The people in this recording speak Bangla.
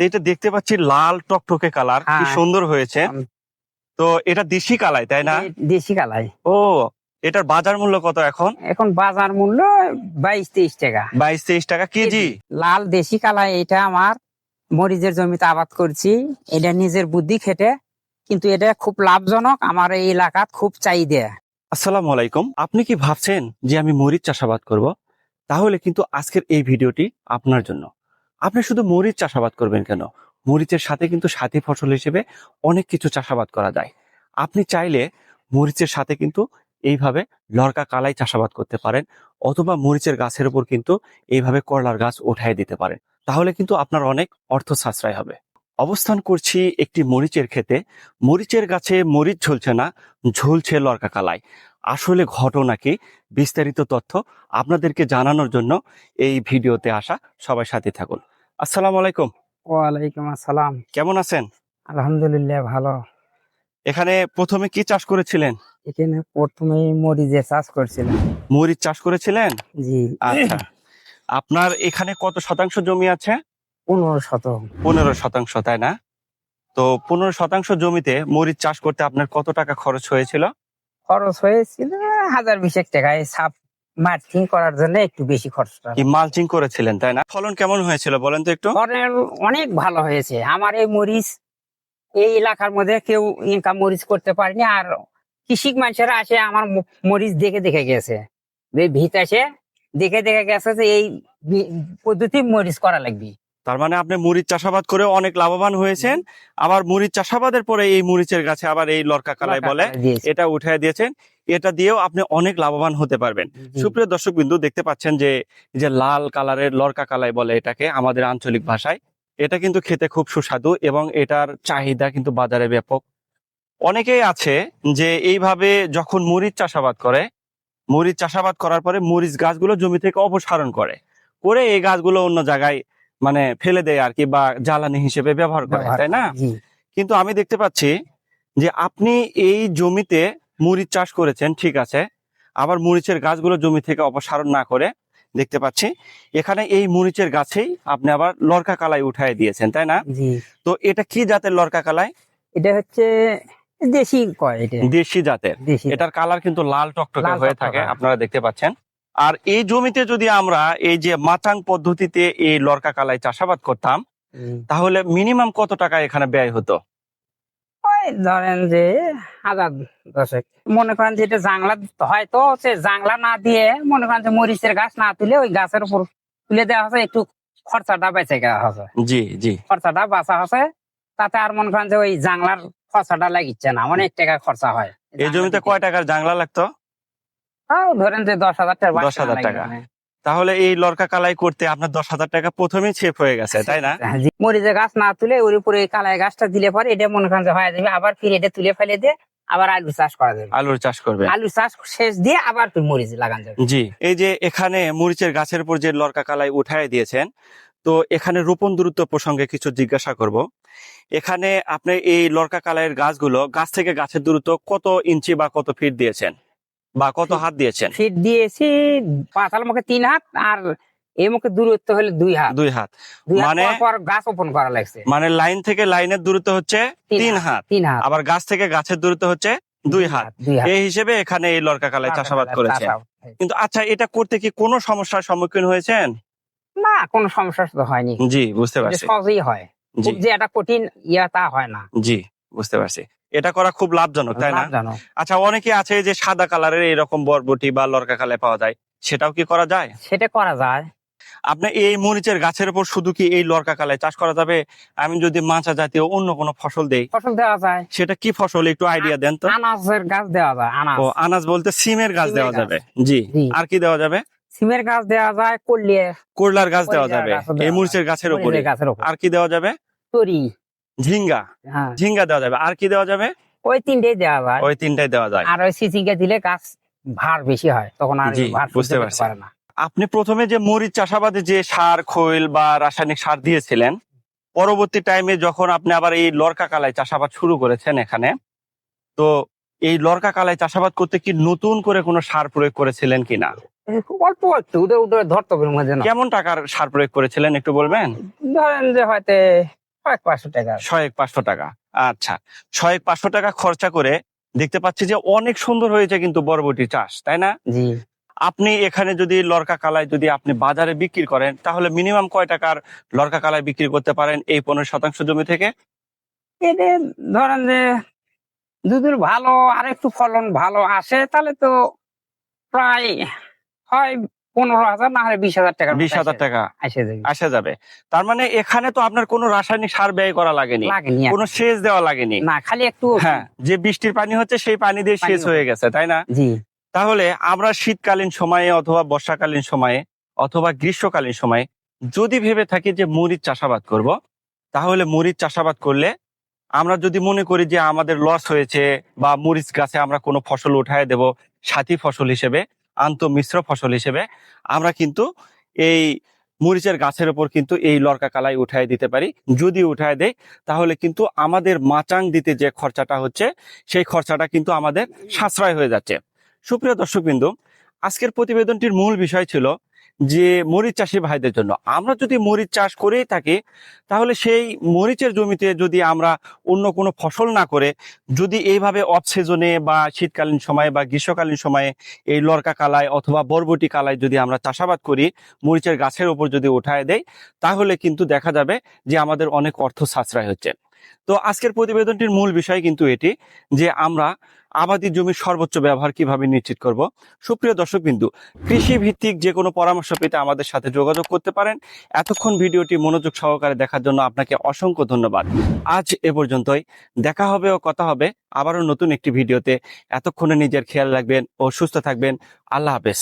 তো এটা দেখতে পাচ্ছি লাল টকটকে কালার কি হ্যাঁ। সুন্দর হয়েছে। তো এটা দেশি কালাই তাই না? দেশি কালাই। ও এটার বাজার মূল্য কত এখন? এখন বাজার মূল্য বাইশ তেইশ টাকা। বাইশ তেইশ টাকা কেজি। লাল দেশি কালাই এটা আমার মরিচের জমিতে আবাদ করছি। এটা নিজের বুদ্ধি খেটে কিন্তু এটা খুব লাভজনক আমার এই এলাকাত খুব চাহিদা। আসসালামু আলাইকুম। আপনি কি ভাবছেন যে আমি মরিচ চাষাবাদ করব? তাহলে কিন্তু আজকের এই ভিডিওটি আপনার জন্য। আপনি শুধু মরিচ চাষাবাদ করবেন কেন? মরিচের সাথে কিন্তু সাথী ফসল হিসেবে অনেক কিছু চাষাবাদ করা যায়। আপনি চাইলে মরিচের সাথে কিন্তু এইভাবে লড়কা কালাই চাষাবাদ করতে পারেন অথবা মরিচের গাছের উপর কিন্তু এইভাবে করলার গাছ উঠাই দিতে পারেন। তাহলে কিন্তু আপনার অনেক অর্থ সাশ্রয় হবে। অবস্থান করছি একটি মরিচের ক্ষেতে। মরিচের গাছে মরিচ ঝুলছে না, ঝুলছে লড়কা কালাই। আসলে ঘটনা কি? বিস্তারিত তথ্য আপনাদেরকে জানানোর জন্য এই ভিডিওতে আসা সবাই সাথে থাকুন। আসসালামু আলাইকুম। ওয়ালাইকুম আসসালাম। কেমন আছেন? আলহামদুলিল্লাহ ভালো। এখানে প্রথমে কি চাষ করেছিলেন? এখানে প্রথমে মরিচের চাষ করছিলাম। মরিচ চাষ করেছিলেন? জি। আচ্ছা। আপনার এখানে কত শতাংশ জমি আছে? পনেরো শতক। পনেরো শতাংশ তাই না? তো পনেরো শতাংশ জমিতে মরিচ চাষ করতে আপনার কত টাকা খরচ হয়েছিল? খরচ হয়েছিল হাজার বিশেক টাকায় সাপ মার্কিং করার জন্য একটু বেশি খরচটা কি মালচিং করেছিলেন তাই না? ফলন কেমন হয়েছিল বলেন তো একটু? ফলন অনেক ভালো হয়েছে। আমার এই মরিচ এই এলাকার মধ্যে কেউ ইনকাম মরিচ করতে পারেনি আর কৃষিক মানুষেরা আসে আমার মরিচ দেখে দেখে গেছে। ভিত আসে দেখে দেখে গেছে যে এই পদ্ধতি মরিচ করা লাগবে। তার মানে আপনি মরিচ চাষাবাদ করে অনেক লাভবান হয়েছেন। আবার মরিচ চাষাবাদের পরে এই মরিচের গাছে আবার এই লরকা কালাই বলে। এটা উঠায় দিয়েছেন। এটা দিয়েও আপনি অনেক লাভবান হতে পারবেন। সুপ্রিয় দর্শক বিন্দু দেখতে পাচ্ছেন যে যে লাল কালারের লরকা কালাই বলে এটাকে আমাদের আঞ্চলিক ভাষায় এটা কিন্তু খেতে খুব সুস্বাদু এবং এটার চাহিদা কিন্তু বাজারে ব্যাপক। অনেকেই আছে যে এইভাবে যখন মরিচ চাষাবাদ করে মরিচ চাষাবাদ করার পরে মরিচ গাছগুলো জমি থেকে অপসারণ করে করে এই গাছগুলো অন্য জায়গায় মানে ফেলে দেয় আর কি বা জ্বালানি হিসেবে ব্যবহার করে তাই না? কিন্তু আমি দেখতে পাচ্ছি যে আপনি এই জমিতে মরিচ চাষ করেছেন ঠিক আছে। আবার মরিচের গাছগুলো জমি থেকে অপসারণ না করে দেখতে পাচ্ছি। এখানে এই মরিচের গাছেই আপনি আবার লরকা কালাই উঠায় দিয়েছেন তাই না? তো এটা কি জাতের লরকা কালাই? এটা হচ্ছে দেশি কয় এটা? দেশি জাতের। এটার কালার কিন্তু লাল টকটকে হয়ে থাকে। আপনারা দেখতে পাচ্ছেন। আর এই জমিতে যদি আমরা এই যে মাচাং পদ্ধতিতে এই লরকা কালাই চাষাবাদ করতাম তাহলে মিনিমাম কত টাকা এখানে ব্যয় হতো? ধরেন যে হাজার দশেক। মনে করেন যে এটা জাংলা হয়তো সে জাংলা না দিয়ে মনে করেন যে মরিচের গাছ না তুলে ওই গাছের উপর তুলে দেওয়া হচ্ছে একটু খরচাটা বেঁচে গেওয়া হচ্ছে জি জি। খরচাটা বাঁচা হচ্ছে তাতে আর মনে করেন যে ওই জাংলার খরচাটা লাগিচ্ছে না অনেক টাকা খরচা হয়। এই জমিতে কয় টাকার জাংলা লাগতো? ধরেন যে দশ হাজার টাকা। 10,000 টাকা। তাহলে এই লরকা কালাই করতে আপনার দশ হাজার টাকা প্রথমেই ছেপ হয়ে গেছে তাই না? জি। মরিচের গাছ না তুলে ওর উপরে এই কালাই গাছটা দিলে পরে এটা মনে করেন যে হয়ে যাবে আবার ফির এটা তুলে ফেলে দিয়ে আবার আলু চাষ করা যাবে। আলুর চাষ করবে। আলু চাষ শেষ দিয়ে আবার মরিচ লাগান যাবে। জি এই যে এখানে মরিচের গাছের উপর যে লরকা কালাই উঠায় দিয়েছেন তো এখানে রোপণ দূরত্ব প্রসঙ্গে কিছু জিজ্ঞাসা করব। এখানে আপনি এই লরকা কালাইয়ের গাছগুলো গাছ থেকে গাছের দূরত্ব কত ইঞ্চি বা কত ফিট দিয়েছেন? বা কত হাত দিয়েছেন? ফিট দিয়েছি পাতাল মুখে তিন হাত আর এই মুখে দূরত্ব হলে দুই হাত। দুই হাত। মানে- গাছ ওপেন করা লাগছে। মানে লাইন থেকে লাইনের দূরত্ব হচ্ছে তিন হাত তিন হাত। আবার গাছ থেকে গাছের দূরত্ব হচ্ছে দুই হাত। এই হিসেবে এখানে এই লরকা কালাই চাষাবাদ চাষাবাদ। কিন্তু আচ্ছা এটা করতে কি কোনো সমস্যার সম্মুখীন হয়েছেন? না কোনো সমস্যা তো হয়নি। জি বুঝতে পারছি। সহজেই হয়। যে একটা কঠিন ইয়া তা হয় না। জি বুঝতে পারছি। এটা করা খুব লাভজনক তাই না? আচ্ছা অনেকে আছে যে সাদা কালারের এরকম বরবটি বা লরকা কালাই পাওয়া যায় সেটাও কি করা যায়? সেটা করা যায়। আপনি এই মরিচের গাছের উপর শুধু কি এই লরকা কালাই চাষ করা যাবে? আমি যদি মাচা জাতীয় অন্য কোনো ফসল দেই ফসল দেওয়া যায়। সেটা কি ফসল একটু আইডিয়া দেন তো। আনাজের গাছ দেওয়া যায় আনাজ। ও আনাজ বলতে সিমের গাছ দেওয়া যাবে। জি। আর কি দেওয়া যাবে? সিমের গাছ দেওয়া যায় করলিয়ে। করলার গাছ দেওয়া যাবে এই মরিচের গাছের উপরে। মরিচের গাছের উপর। আর কি দেওয়া যাবে? তরি। ঝিঙ্গা। হ্যাঁ। ঝিঙ্গা দেওয়া যাবে। আর কি দেওয়া যাবে? ওই তিনটেই দেওয়া যায় ওই তিনটাই দেওয়া যায়। আর ওই সিচিঙ্গা দিলে গাছ ভার বেশি হয় তখন আর ভার বুঝতে। পারে না। আপনি প্রথমে যে মরিচ চাষাবাদে যে সার খৈল বা রাসায়নিক সার দিয়েছিলেন পরবর্তী টাইমে যখন আপনি আবার এই লরকা কালাই চাষাবাদ শুরু করেছেন এখানে তো এই লরকা কালাই চাষাবাদ করতে কি নতুন করে কোনো সার প্রয়োগ করেছিলেন কিনা? অল্প একটু ধরতে কেমন টাকার সার প্রয়োগ করেছিলেন একটু বলবেন? ধরেন যে হয়তো কয়েক পাঁচশো টাকা। ছয়েক পাঁচশো টাকা। আচ্ছা ছয়েক পাঁচশো টাকা খরচা করে দেখতে পাচ্ছি যে অনেক সুন্দর হয়েছে কিন্তু বরবটি চাষ তাই না? জি। আপনি এখানে যদি লরকা কালায় যদি আপনি বাজারে বিক্রি করেন তাহলে মিনিমাম কয় টাকার লরকা কালায় বিক্রি করতে পারেন এই পনেরো শতাংশ জমি থেকে? ধরেন যে যদি ভালো আর একটু ফলন ভালো আসে তাহলে তো প্রায় হয় পনেরো হাজার না হয় বিশ হাজার টাকা বিশ হাজার টাকা। আসে যাবে। তার মানে এখানে তো আপনার কোনো রাসায়নিক সার ব্যয় করা লাগেনি। কোনো সেচ দেওয়া লাগেনি। না খালি একটু হ্যাঁ যে বৃষ্টির পানি হচ্ছে সেই পানি দিয়ে সেচ হয়ে গেছে তাই না? জি। তাহলে আমরা শীতকালীন সময়ে অথবা বর্ষাকালীন সময়ে অথবা গ্রীষ্মকালীন সময়ে যদি ভেবে থাকি যে মরিচ চাষাবাদ করব তাহলে মরিচ চাষাবাদ করলে আমরা যদি মনে করি যে আমাদের লস হয়েছে বা মরিচ গাছে আমরা কোনো ফসল উঠায় দেব সাথী ফসল হিসেবে আন্ত মিশ্র ফসল হিসেবে আমরা কিন্তু এই মরিচের গাছের ওপর কিন্তু এই লরকা কালাই উঠায় দিতে পারি। যদি উঠায় দেয় তাহলে কিন্তু আমাদের মাচাং দিতে যে খরচাটা হচ্ছে, সেই খরচাটা কিন্তু আমাদের সাশ্রয় হয়ে যাচ্ছে। সুপ্রিয় দর্শকবিন্দু, আজকের প্রতিবেদনটির মূল বিষয় ছিল যে মরিচ চাষি ভাইদের জন্য। আমরা যদি মরিচ চাষ করেই থাকি, তাহলে সেই মরিচের জমিতে যদি আমরা অন্য কোনো ফসল না করে, যদি এইভাবে অফ সিজনে বা শীতকালীন সময়ে বা গ্রীষ্মকালীন সময়ে এই লরকা কালায় অথবা বরবটি কালায় যদি আমরা চাষাবাদ করি, মরিচের গাছের ওপর যদি উঠায় দেয় তাহলে কিন্তু দেখা যাবে যে আমাদের অনেক অর্থ সাশ্রয় হচ্ছে। তো আজকের প্রতিবেদনটির মূল বিষয় কিন্তু এটি, যে আমরা আবাদি জমির সর্বোচ্চ ব্যবহার কীভাবে নিশ্চিত করব? সুপ্রিয় দর্শক বিন্দু কৃষি ভিত্তিক যে কোনো পরামর্শ পেতে আমাদের সাথে যোগাযোগ করতে পারেন। এতক্ষণ ভিডিওটি মনোযোগ সহকারে দেখার জন্য আপনাকে অসংখ্য ধন্যবাদ। আজ এ পর্যন্তই। দেখা হবে ও কথা হবে আবারও নতুন একটি ভিডিওতে। এতক্ষণে নিজের খেয়াল রাখবেন ও সুস্থ থাকবেন। আল্লাহ হাফেজ।